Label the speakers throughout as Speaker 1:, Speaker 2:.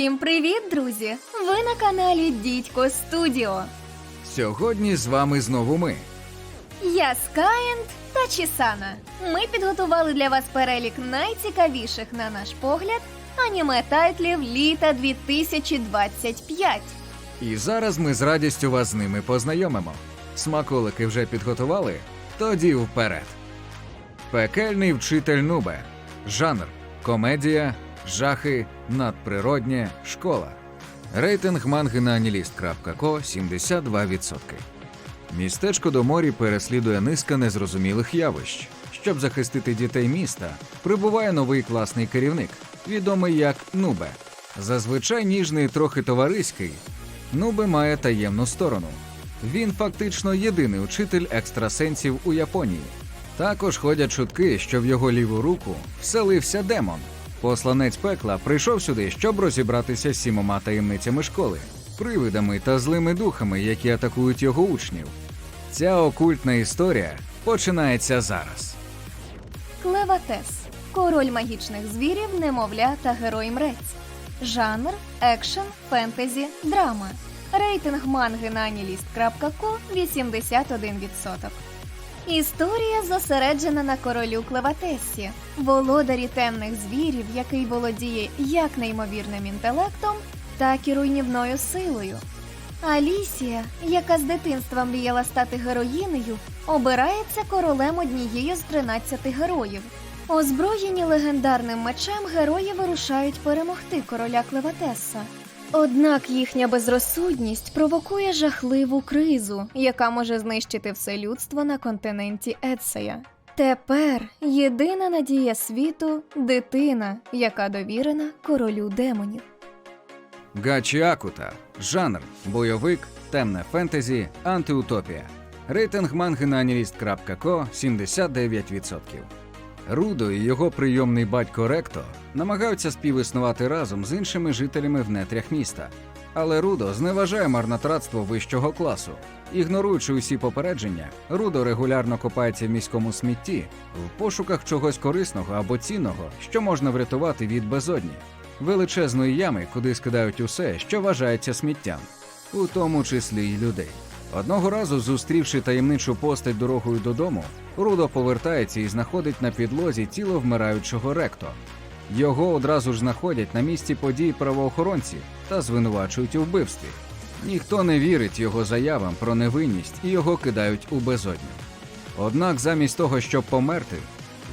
Speaker 1: Усім привіт, друзі! Ви на каналі Дідько Студіо.
Speaker 2: Сьогодні з вами знову ми.
Speaker 1: Я Скаєнт та Чісана. Ми підготували для вас перелік найцікавіших, на наш погляд, аніме тайтлів літа 2025.
Speaker 2: І зараз ми з радістю вас з ними познайомимо. Смаколики вже підготували? Тоді вперед. Пекельний вчитель Нубе. Жанр комедія, жахи, надприроднє, школа. Рейтинг манги на anilist.co 72%. Містечко до морі переслідує низка незрозумілих явищ. Щоб захистити дітей міста, прибуває новий класний керівник, відомий як Нубе. Зазвичай ніжний трохи товариський. Нубе має таємну сторону. Він фактично єдиний учитель екстрасенсів у Японії. Також ходять чутки, що в його ліву руку вселився демон. Посланець пекла прийшов сюди, щоб розібратися з сімома таємницями школи, привидами та злими духами, які атакують його учнів. Ця окультна історія починається зараз.
Speaker 1: Клеватес. Король магічних звірів, немовля та герой мрець. Жанр екшен, фентезі, драма. Рейтинг манги на anilist.co 81%. Історія зосереджена на королю Клеватесі, володарі темних звірів, який володіє як неймовірним інтелектом, так і руйнівною силою. Алісія, яка з дитинства мріяла стати героїнею, обирається королем однієї з 13 героїв. Озброєні легендарним мечем герої вирушають перемогти короля Клеватеса. Однак їхня безрозсудність провокує жахливу кризу, яка може знищити все людство на континенті Ецея. Тепер єдина надія світу дитина, яка довірена королю демонів.
Speaker 2: Гачі Акута. Жанр бойовик, темне фентезі, антиутопія. Рейтинг манги на anilist.co 79%. Рудо і його прийомний батько Ректо намагаються співіснувати разом з іншими жителями в нетрях міста. Але Рудо зневажає марнотратство вищого класу. Ігноруючи усі попередження, Рудо регулярно копається в міському смітті в пошуках чогось корисного або цінного, що можна врятувати від безодні, величезної ями, куди скидають усе, що вважається сміттям, у тому числі й людей. Одного разу, зустрівши таємничу постать дорогою додому, Рудо повертається і знаходить на підлозі тіло вмираючого ректо. Його одразу ж знаходять на місці подій правоохоронці та звинувачують у вбивстві. Ніхто не вірить його заявам про невинність і його кидають у безодню. Однак, замість того, щоб померти,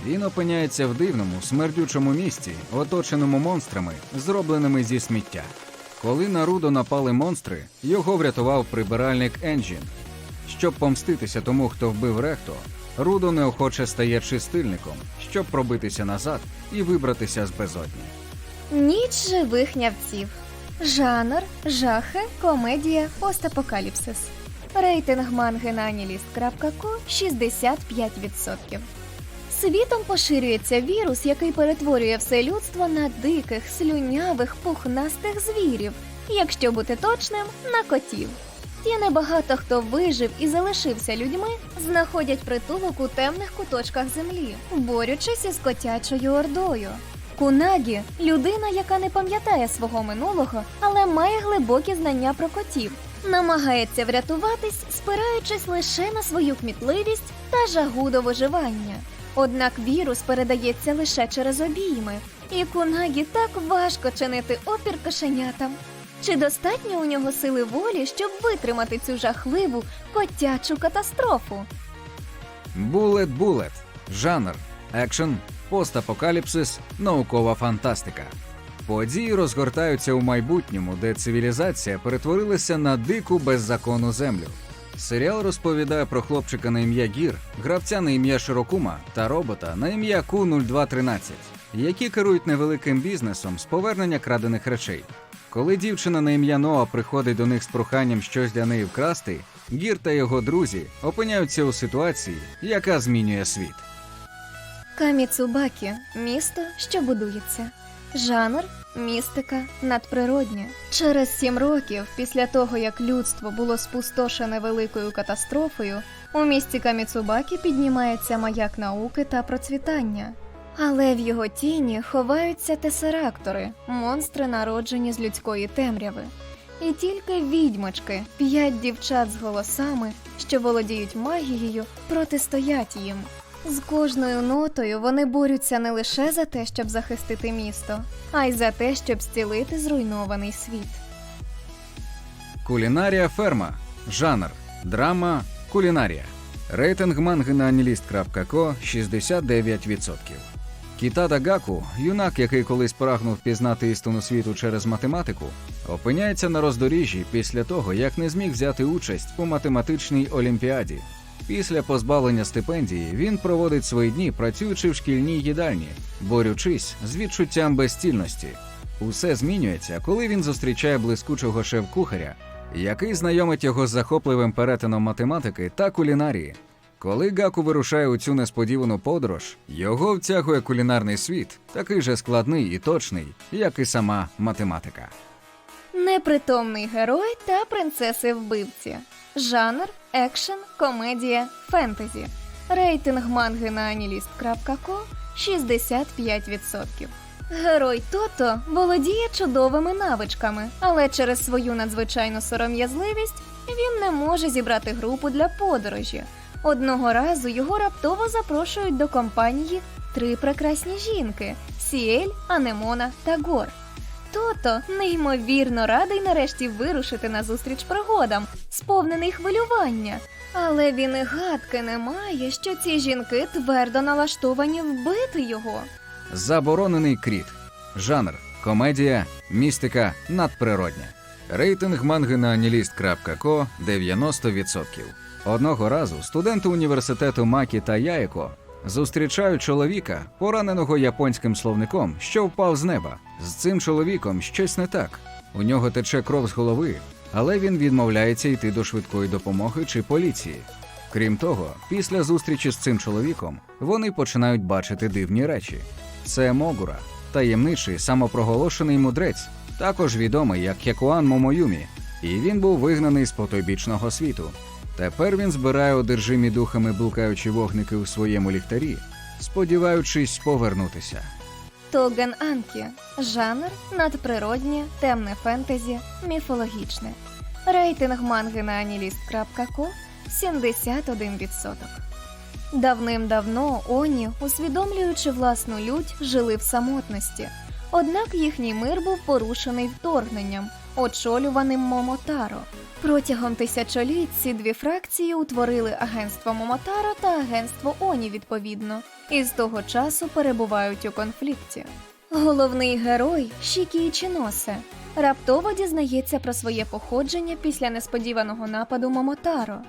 Speaker 2: він опиняється в дивному, смердючому місці, оточеному монстрами, зробленими зі сміття. Коли на Рудо напали монстри, його врятував прибиральник Енджін. Щоб помститися тому, хто вбив Рехто, Рудо неохоче стає чистильником, щоб пробитися назад і вибратися з безодні.
Speaker 1: Ніч живих нявців. Жанр, жахи, комедія, постапокаліпсис. Рейтинг манги на anilist.co 65%. Світом поширюється вірус, який перетворює все людство на диких, слюнявих, пухнастих звірів, якщо бути точним, на котів. Ті небагато хто вижив і залишився людьми, знаходять притулок у темних куточках землі, борючись із котячою ордою. Кунагі людина, яка не пам'ятає свого минулого, але має глибокі знання про котів, намагається врятуватись, спираючись лише на свою кмітливість та жагу до виживання. Однак вірус передається лише через обійми, і Кунагі так важко чинити опір кошенятам. Чи достатньо у нього сили волі, щоб витримати цю жахливу котячу катастрофу?
Speaker 2: Булет Булет. Жанр екшен, постапокаліпсис, наукова фантастика. Події розгортаються у майбутньому, де цивілізація перетворилася на дику беззаконну землю. Серіал розповідає про хлопчика на ім'я Гір, гравця на ім'я Широкума та робота на ім'я Ку-0213, які керують невеликим бізнесом з повернення крадених речей. Коли дівчина на ім'я Ноа приходить до них з проханням щось для неї вкрасти, Гір та його друзі опиняються у ситуації, яка змінює світ.
Speaker 1: Каміцубакі місто, що будується. Жанр містика надприродня. Через сім років після того, як людство було спустошене великою катастрофою, у місті Каміцубакі піднімається маяк науки та процвітання. Але в його тіні ховаються тесерактори, монстри, народжені з людської темряви. І тільки відьмочки, п'ять дівчат з голосами, що володіють магією, протистоять їм. З кожною нотою вони борються не лише за те, щоб захистити місто, а й за те, щоб зцілити зруйнований світ.
Speaker 2: Кулінарія ферма. Жанр. Драма. Кулінарія. Рейтинг манги на anilist.co 69%. Кітада Гаку, юнак, який колись прагнув пізнати істину світу через математику, опиняється на роздоріжжі після того, як не зміг взяти участь у математичній олімпіаді. Після позбавлення стипендії він проводить свої дні, працюючи в шкільній їдальні, борючись з відчуттям безцільності. Усе змінюється, коли він зустрічає блискучого шеф-кухаря, який знайомить його з захопливим перетином математики та кулінарії. Коли Гаку вирушає у цю несподівану подорож, його втягує кулінарний світ, такий же складний і точний, як і сама математика.
Speaker 1: Непритомний герой та принцеси вбивці. Жанр, екшен, комедія, фентезі. Рейтинг манги на anilist.co 65%. Герой Тото володіє чудовими навичками, але через свою надзвичайну сором'язливість він не може зібрати групу для подорожі. Одного разу його раптово запрошують до компанії три прекрасні жінки: Сіель, Анемона та Гор. Тото неймовірно радий нарешті вирушити на зустріч пригодам, сповнений хвилювання. Але він і гадки не має, що ці жінки твердо налаштовані вбити його.
Speaker 2: Заборонений кріт. Жанр. Комедія, містика, надприродня. Рейтинг манги на anilist.co 90%. Одного разу студенти університету Макі та Яєко зустрічають чоловіка, пораненого японським словником, що впав з неба. З цим чоловіком щось не так. У нього тече кров з голови, але він відмовляється йти до швидкої допомоги чи поліції. Крім того, після зустрічі з цим чоловіком вони починають бачити дивні речі. Це Могура, таємничий самопроголошений мудрець, також відомий як Хекуан Момоюмі, і він був вигнаний з потойбічного світу. Тепер він збирає одержимі духами блукаючі вогники у своєму ліхтарі, сподіваючись повернутися.
Speaker 1: Тоген Анкі. Жанр надприроднє, темне фентезі, міфологічне. Рейтинг манги на anilist.co 71%. Давним-давно Оні, усвідомлюючи власну лють, жили в самотності. Однак їхній мир був порушений вторгненням, очолюваним Момотаро. Протягом тисячоліть ці дві фракції утворили агентство Момотаро та агентство Оні відповідно, і з того часу перебувають у конфлікті. Головний герой Шікі Ічіносе раптово дізнається про своє походження після несподіваного нападу Момотаро.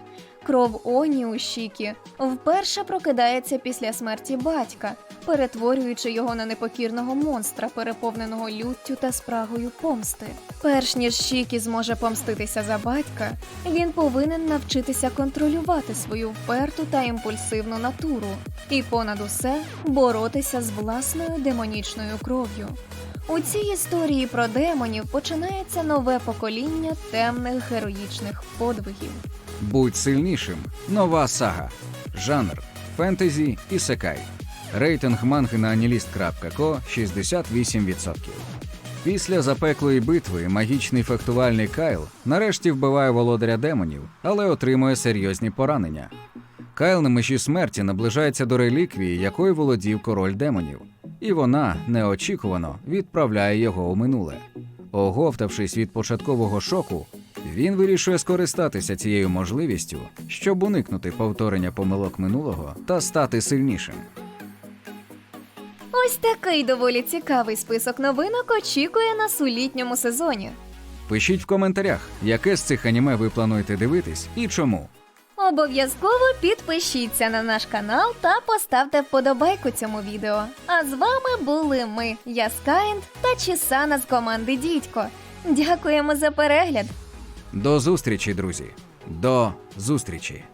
Speaker 1: Кров Оні у Шікі вперше прокидається після смерті батька, перетворюючи його на непокірного монстра, переповненого люттю та спрагою помсти. Перш ніж Шікі зможе помститися за батька, він повинен навчитися контролювати свою вперту та імпульсивну натуру і понад усе боротися з власною демонічною кров'ю. У цій історії про демонів починається нове покоління темних героїчних подвигів.
Speaker 2: Будь сильнішим. Нова сага. Жанр фентезі і секай. Рейтинг манги на anilist.co 68%. Після запеклої битви магічний фехтувальний Кайл нарешті вбиває володаря демонів, але отримує серйозні поранення. Кайл на межі смерті наближається до реліквії, якою володів король демонів, і вона неочікувано відправляє його у минуле. Оговтавшись від початкового шоку, він вирішує скористатися цією можливістю, щоб уникнути повторення помилок минулого та стати сильнішим.
Speaker 1: Ось такий доволі цікавий список новинок очікує нас у літньому сезоні.
Speaker 2: Пишіть в коментарях, яке з цих аніме ви плануєте дивитись і чому.
Speaker 1: Обов'язково підпишіться на наш канал та поставте вподобайку цьому відео. А з вами були ми, Яскайнд та Чісана з команди Дідько. Дякуємо за перегляд!
Speaker 2: До зустрічі, друзі. До зустрічі.